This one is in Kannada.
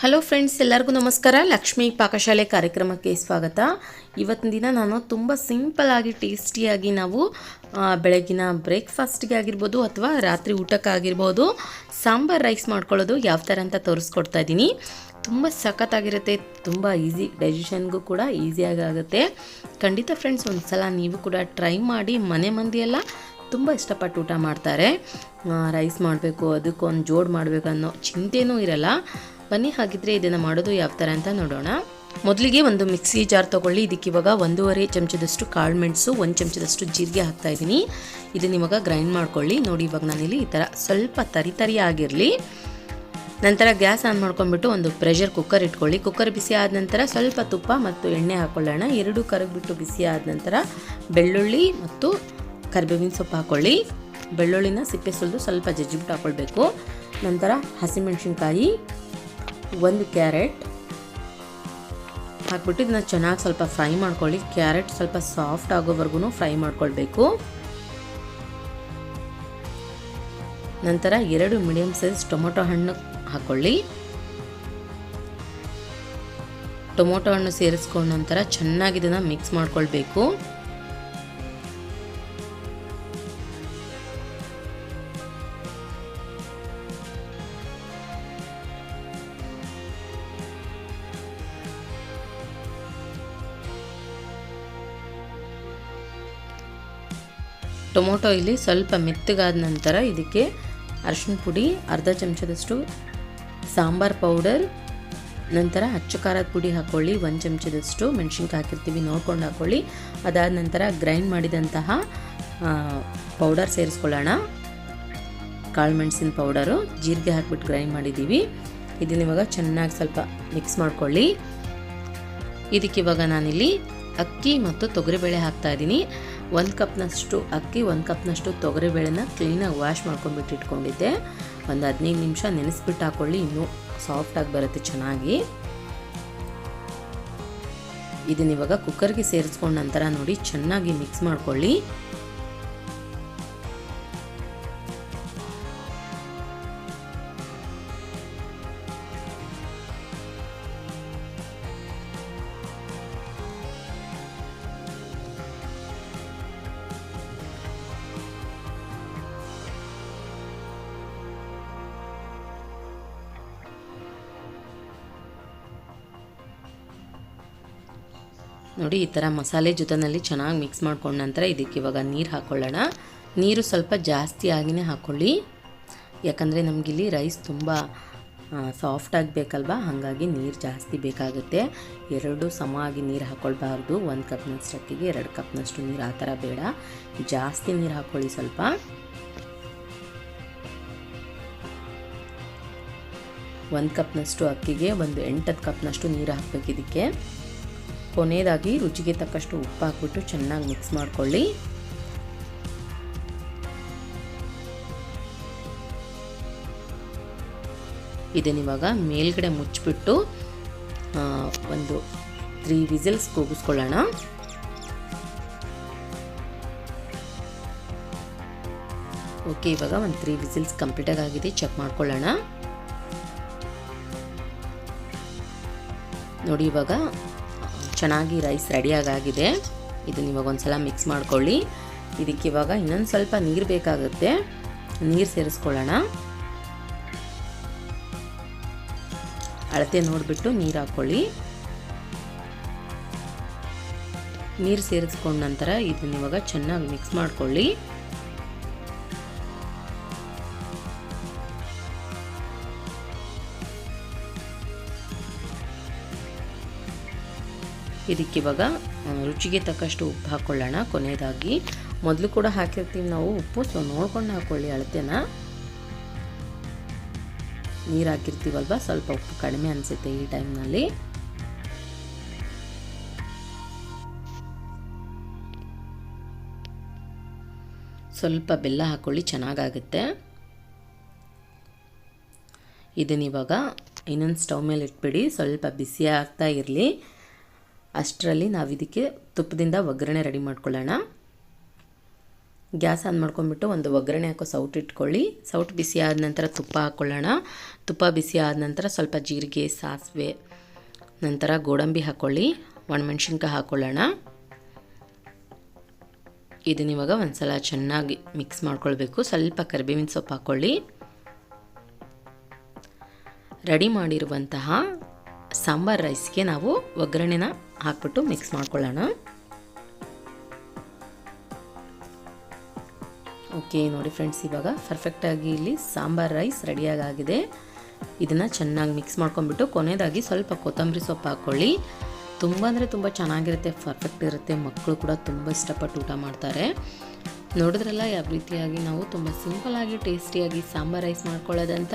ಹಲೋ ಫ್ರೆಂಡ್ಸ್ ಎಲ್ಲರಿಗೂ ನಮಸ್ಕಾರ. ಲಕ್ಷ್ಮೀ ಪಾಕಶಾಲೆ ಕಾರ್ಯಕ್ರಮಕ್ಕೆ ಸ್ವಾಗತ. ಇವತ್ತಿನ ದಿನ ನಾನು ತುಂಬ ಸಿಂಪಲ್ ಆಗಿ ಟೇಸ್ಟಿಯಾಗಿ ನಾವು ಬೆಳಗಿನ ಬ್ರೇಕ್ಫಾಸ್ಟ್ಗೆ ಆಗಿರ್ಬೋದು ಅಥವಾ ರಾತ್ರಿ ಊಟಕ್ಕಾಗಿರ್ಬೋದು ಸಾಂಬಾರ್ ರೈಸ್ ಮಾಡ್ಕೊಳ್ಳೋದು ಯಾವ ಥರ ಅಂತ ತೋರಿಸ್ಕೊಡ್ತಾ ಇದ್ದೀನಿ. ತುಂಬ ಸಖತ್ತಾಗಿರುತ್ತೆ ತುಂಬ ಈಸಿ ಡೈಜೆಷನ್ಗೂ ಕೂಡ ಈಸಿಯಾಗಿ ಆಗುತ್ತೆ. ಖಂಡಿತ ಫ್ರೆಂಡ್ಸ್ ಒಂದು ಸಲ ನೀವು ಕೂಡ ಟ್ರೈ ಮಾಡಿ, ಮನೆ ಮಂದಿಯೆಲ್ಲ ತುಂಬ ಇಷ್ಟಪಟ್ಟು ಊಟ ಮಾಡ್ತಾರೆ. ರೈಸ್ ಮಾಡಬೇಕು, ಅದಕ್ಕೊಂದು ಜೋಡ್ ಮಾಡಬೇಕು ಅನ್ನೋ ಚಿಂತೆನೂ ಇರಲ್ಲ. ಬನ್ನಿ, ಹಾಗಿದ್ರೆ ಇದನ್ನು ಮಾಡೋದು ಯಾವ ಥರ ಅಂತ ನೋಡೋಣ. ಮೊದಲಿಗೆ ಒಂದು ಮಿಕ್ಸಿ ಜಾರ್ ತೊಗೊಳ್ಳಿ. ಇದಕ್ಕೆ ಇವಾಗ ಒಂದೂವರೆ ಚಮಚದಷ್ಟು ಕಾಳು ಮೆಣಸು, ಒಂದು ಚಮಚದಷ್ಟು ಜೀರಿಗೆ ಹಾಕ್ತಾ ಇದ್ದೀನಿ ಇದನ್ನ ಇವಾಗ ಗ್ರೈಂಡ್ ಮಾಡ್ಕೊಳ್ಳಿ. ನೋಡಿ, ಇವಾಗ ನಾನಿಲ್ಲಿ ಈ ಥರ ಸ್ವಲ್ಪ ತರಿ ತರಿ ಆಗಿರಲಿ. ನಂತರ ಗ್ಯಾಸ್ ಆನ್ ಮಾಡ್ಕೊಂಡ್ಬಿಟ್ಟು ಒಂದು ಪ್ರೆಷರ್ ಕುಕ್ಕರ್ ಇಟ್ಕೊಳ್ಳಿ. ಕುಕ್ಕರ್ ಬಿಸಿ ಆದ ನಂತರ ಸ್ವಲ್ಪ ತುಪ್ಪ ಮತ್ತು ಎಣ್ಣೆ ಹಾಕ್ಕೊಳ್ಳೋಣ ಎರಡು ಕರಗ್ಬಿಟ್ಟು ಬಿಸಿ ಆದ ನಂತರ ಬೆಳ್ಳುಳ್ಳಿ ಮತ್ತು ಕರಿಬೇವಿನ ಸೊಪ್ಪು ಹಾಕ್ಕೊಳ್ಳಿ ಬೆಳ್ಳುಳ್ಳಿನ ಸಿಪ್ಪೆ ಸುಲಿದು ಸ್ವಲ್ಪ ಜಜ್ಜಿಬಿಟ್ಟು ಹಾಕ್ಕೊಳ್ಬೇಕು ನಂತರ ಹಸಿಮೆಣಸಿನ್ಕಾಯಿ ಒಂದು ಕ್ಯಾರೆಟ್. ಹಾಕ್ಬಿಟ್ಟು ಇದನ್ನ ಚೆನ್ನಾಗಿ ಸ್ವಲ್ಪ ಫ್ರೈ ಮಾಡ್ಕೊಳ್ಳಿ. ಕ್ಯಾರೆಟ್ ಸ್ವಲ್ಪ ಸಾಫ್ಟ್ ಆಗೋವರೆಗೂ ಫ್ರೈ ಮಾಡ್ಕೊಳ್ಬೇಕು. ನಂತರ ಎರಡು ಮೀಡಿಯಮ್ ಸೈಜ್ ಟೊಮೊಟೊ ಹಣ್ಣು ಹಾಕ್ಕೊಳ್ಳಿ. ಟೊಮೊಟೊ ಹಣ್ಣು ಸೇರಿಸ್ಕೊಂಡ ನಂತರ ಚೆನ್ನಾಗಿ ಇದನ್ನು ಮಿಕ್ಸ್ ಮಾಡ್ಕೊಳ್ಬೇಕು. ಟೊಮೊಟೊ ಇಲ್ಲಿ ಸ್ವಲ್ಪ ಮೆತ್ತಗಾದ ನಂತರ ಇದಕ್ಕೆ ಅರಿಶಿನ ಪುಡಿ, ಅರ್ಧ ಚಮಚದಷ್ಟು ಸಾಂಬಾರ್ ಪೌಡರ್, ನಂತರ ಅಚ್ಚು ಖಾರದ ಪುಡಿ ಹಾಕ್ಕೊಳ್ಳಿ ಒಂದು ಚಮಚದಷ್ಟು ಮೆಣಸಿನ್ಕಾಯಿ ಹಾಕಿರ್ತೀವಿ, ನೋಡ್ಕೊಂಡು ಹಾಕ್ಕೊಳ್ಳಿ ಅದಾದ ನಂತರ ಗ್ರೈಂಡ್ ಮಾಡಿದಂತಹ ಪೌಡರ್ ಸೇರಿಸ್ಕೊಳ್ಳೋಣ. ಕಾಳು ಮೆಣಸಿನ ಪೌಡರು, ಜೀರಿಗೆ ಹಾಕ್ಬಿಟ್ಟು ಗ್ರೈಂಡ್ ಮಾಡಿದ್ದೀವಿ ಇದನ್ನ ಇವಾಗ ಚೆನ್ನಾಗಿ ಸ್ವಲ್ಪ ಮಿಕ್ಸ್ ಮಾಡ್ಕೊಳ್ಳಿ. ಇದಕ್ಕೆ ಇವಾಗ ನಾನಿಲ್ಲಿ ಅಕ್ಕಿ ಮತ್ತು ತೊಗರಿಬೇಳೆ ಹಾಕ್ತಾ ಇದ್ದೀನಿ ಒಂದು ಕಪ್ನಷ್ಟು ಅಕ್ಕಿ, ಒಂದು ಕಪ್ನಷ್ಟು ತೊಗರಿಬೇಳೆನ ಕ್ಲೀನಾಗಿ ವಾಶ್ ಮಾಡ್ಕೊಂಡ್ಬಿಟ್ಟು ಇಟ್ಕೊಂಡಿದ್ದೆ. ಒಂದು ಹದಿನೈದು ನಿಮಿಷ ನೆನೆಸ್ಬಿಟ್ಟು ಹಾಕ್ಕೊಳ್ಳಿ ಇನ್ನೂ ಸಾಫ್ಟಾಗಿ ಬರುತ್ತೆ ಚೆನ್ನಾಗಿ. ಇದನ್ನ ಇವಾಗ ಕುಕ್ಕರ್ಗೆ ಸೇರಿಸ್ಕೊಂಡ ನಂತರ ನೋಡಿ ಚೆನ್ನಾಗಿ ಮಿಕ್ಸ್ ಮಾಡ್ಕೊಳ್ಳಿ. ನೋಡಿ, ಈ ಥರ ಮಸಾಲೆ ಜೊತೆನಲ್ಲಿ ಚೆನ್ನಾಗಿ ಮಿಕ್ಸ್ ಮಾಡ್ಕೊಂಡ ನಂತರ ಇದಕ್ಕೆ ಇವಾಗ ನೀರು ಹಾಕ್ಕೊಳ್ಳೋಣ ನೀರು ಸ್ವಲ್ಪ ಜಾಸ್ತಿ ಆಗಿನೇ ಹಾಕ್ಕೊಳ್ಳಿ ಯಾಕಂದರೆ ನಮಗಿಲ್ಲಿ ರೈಸ್ ತುಂಬ ಸಾಫ್ಟಾಗಿ ಬೇಕಲ್ವಾ ಹಾಗಾಗಿ ನೀರು ಜಾಸ್ತಿ ಬೇಕಾಗುತ್ತೆ. ಎರಡು ಸಮ ಆಗಿ ನೀರು ಹಾಕ್ಕೊಳ್ಬಾರ್ದು ಒಂದು ಕಪ್ನಷ್ಟು ಅಕ್ಕಿಗೆ, ಎರಡು ಕಪ್ನಷ್ಟು ನೀರು. ಆ ಥರ ಬೇಡ. ಜಾಸ್ತಿ ನೀರು ಹಾಕ್ಕೊಳ್ಳಿ ಸ್ವಲ್ಪ. ಒಂದು ಕಪ್ನಷ್ಟು ಅಕ್ಕಿಗೆ, ಒಂದು ಎಂಟತ್ತು ಕಪ್ನಷ್ಟು ನೀರು ಹಾಕಬೇಕು ಇದಕ್ಕೆ. ಕೊನೆಯದಾಗಿ ರುಚಿಗೆ ತಕ್ಕಷ್ಟು ಉಪ್ಪು ಹಾಕ್ಬಿಟ್ಟು ಚೆನ್ನಾಗಿ ಮಿಕ್ಸ್ ಮಾಡಿಕೊಳ್ಳಿ. ಇದನ್ನಿವಾಗ ಮೇಲ್ಗಡೆ ಮುಚ್ಚಿಬಿಟ್ಟು ಒಂದು ತ್ರೀ ವಿಸಿಲ್ಸ್ ಕೂಗಿಸ್ಕೊಳ್ಳೋಣ. ಓಕೆ ಇವಾಗ ಒಂದು ತ್ರೀ ವಿಸಿಲ್ಸ್ ಕಂಪ್ಲೀಟಾಗಿ ಆಗಿದೆ ಚೆಕ್ ಮಾಡ್ಕೊಳ್ಳೋಣ. ನೋಡಿ ಇವಾಗ ಚೆನ್ನಾಗಿ ರೈಸ್ ರೆಡಿಯಾಗಾಗಿದೆ ಇದನ್ನ ಇವಾಗ ಒಂದು ಸಲ ಮಿಕ್ಸ್ ಮಾಡ್ಕೊಳ್ಳಿ. ಇದಕ್ಕೆ ಇವಾಗ ಇನ್ನೊಂದು ಸ್ವಲ್ಪ ನೀರು ಬೇಕಾಗುತ್ತೆ. ನೀರು ಸೇರಿಸ್ಕೊಳ್ಳೋಣ. ಅಳತೆ ನೋಡಿಬಿಟ್ಟು ನೀರು ಹಾಕ್ಕೊಳ್ಳಿ ನೀರು ಸೇರಿಸ್ಕೊಂಡ ನಂತರ ಇದನ್ನ ಇವಾಗ ಚೆನ್ನಾಗಿ ಮಿಕ್ಸ್ ಮಾಡ್ಕೊಳ್ಳಿ. ಇದಕ್ಕೆ ಇವಾಗ ರುಚಿಗೆ ತಕ್ಕಷ್ಟು ಉಪ್ಪು ಹಾಕ್ಕೊಳ್ಳೋಣ ಕೊನೆಯದಾಗಿ ಮೊದಲು ಕೂಡ ಹಾಕಿರ್ತೀವಿ ನಾವು ಉಪ್ಪು. ಸೊ ನೋಡ್ಕೊಂಡು ಹಾಕ್ಕೊಳ್ಳಿ ಅಳತೆನ. ನೀರು ಹಾಕಿರ್ತೀವಲ್ವ? ಸ್ವಲ್ಪ ಉಪ್ಪು ಕಡಿಮೆ ಅನಿಸುತ್ತೆ ಈ ಟೈಮ್ನಲ್ಲಿ. ಸ್ವಲ್ಪ ಬೆಲ್ಲ ಹಾಕ್ಕೊಳ್ಳಿ ಚೆನ್ನಾಗಾಗುತ್ತೆ. ಇದನ್ನಿವಾಗ ಇನ್ನೊಂದು ಸ್ಟವ್ ಮೇಲೆ ಇಟ್ಬಿಡಿ. ಸ್ವಲ್ಪ ಬಿಸಿ ಆಗ್ತಾ ಇರಲಿ. ಅಷ್ಟರಲ್ಲಿ ನಾವು ಇದಕ್ಕೆ ತುಪ್ಪದಿಂದ ಒಗ್ಗರಣೆ ರೆಡಿ ಮಾಡ್ಕೊಳ್ಳೋಣ. ಗ್ಯಾಸ್ ಆನ್ ಮಾಡ್ಕೊಂಡ್ಬಿಟ್ಟು ಒಂದು ಒಗ್ಗರಣೆ ಹಾಕೋ ಸೌಟ್ ಇಟ್ಕೊಳ್ಳಿ. ಸೌಟ್ ಬಿಸಿ ಆದ ನಂತರ ತುಪ್ಪ ಹಾಕ್ಕೊಳ್ಳೋಣ ತುಪ್ಪ ಬಿಸಿ ಆದ ನಂತರ ಸ್ವಲ್ಪ ಜೀರಿಗೆ, ಸಾಸಿವೆ, ನಂತರ ಗೋಡಂಬಿ ಹಾಕ್ಕೊಳ್ಳಿ ಒಣಮೆಣ್ಸಿನ್ಕಾಯಿ ಹಾಕ್ಕೊಳ್ಳೋಣ ಇದನ್ನ ಇವಾಗ ಒಂದ್ಸಲ ಚೆನ್ನಾಗಿ ಮಿಕ್ಸ್ ಮಾಡ್ಕೊಳ್ಬೇಕು. ಸ್ವಲ್ಪ ಕರಿಬೇವಿನ ಸೊಪ್ಪು ಹಾಕ್ಕೊಳ್ಳಿ ರೆಡಿ ಮಾಡಿರುವಂತಹ ಸಾಂಬಾರ್ ರೈಸ್ಗೆ ನಾವು ಒಗ್ಗರಣೆನ ಹಾಕ್ಬಿಟ್ಟು ಮಿಕ್ಸ್ ಮಾಡ್ಕೊಳ್ಳೋಣ. ಓಕೆ ನೋಡಿ ಫ್ರೆಂಡ್ಸ್ ಇವಾಗ ಪರ್ಫೆಕ್ಟಾಗಿ ಇಲ್ಲಿ ಸಾಂಬಾರ್ ರೈಸ್ ರೆಡಿಯಾಗಿ ಆಗಿದೆ ಇದನ್ನು ಚೆನ್ನಾಗಿ ಮಿಕ್ಸ್ ಮಾಡ್ಕೊಂಡ್ಬಿಟ್ಟು ಕೊನೆಯದಾಗಿ ಸ್ವಲ್ಪ ಕೊತ್ತಂಬರಿ ಸೊಪ್ಪು ಹಾಕ್ಕೊಳ್ಳಿ ತುಂಬ ಅಂದರೆ ತುಂಬ ಚೆನ್ನಾಗಿರುತ್ತೆ ಪರ್ಫೆಕ್ಟ್ ಇರುತ್ತೆ ಮಕ್ಕಳು ಕೂಡ ತುಂಬ ಇಷ್ಟಪಟ್ಟು ಊಟ ಮಾಡ್ತಾರೆ. ನೋಡಿದ್ರಲ್ಲ ಯಾವ ರೀತಿಯಾಗಿ ನಾವು ತುಂಬ ಸಿಂಪಲಾಗಿ ಟೇಸ್ಟಿಯಾಗಿ ಸಾಂಬಾರ್ ರೈಸ್ ಮಾಡ್ಕೊಳ್ಳೋದಂತ?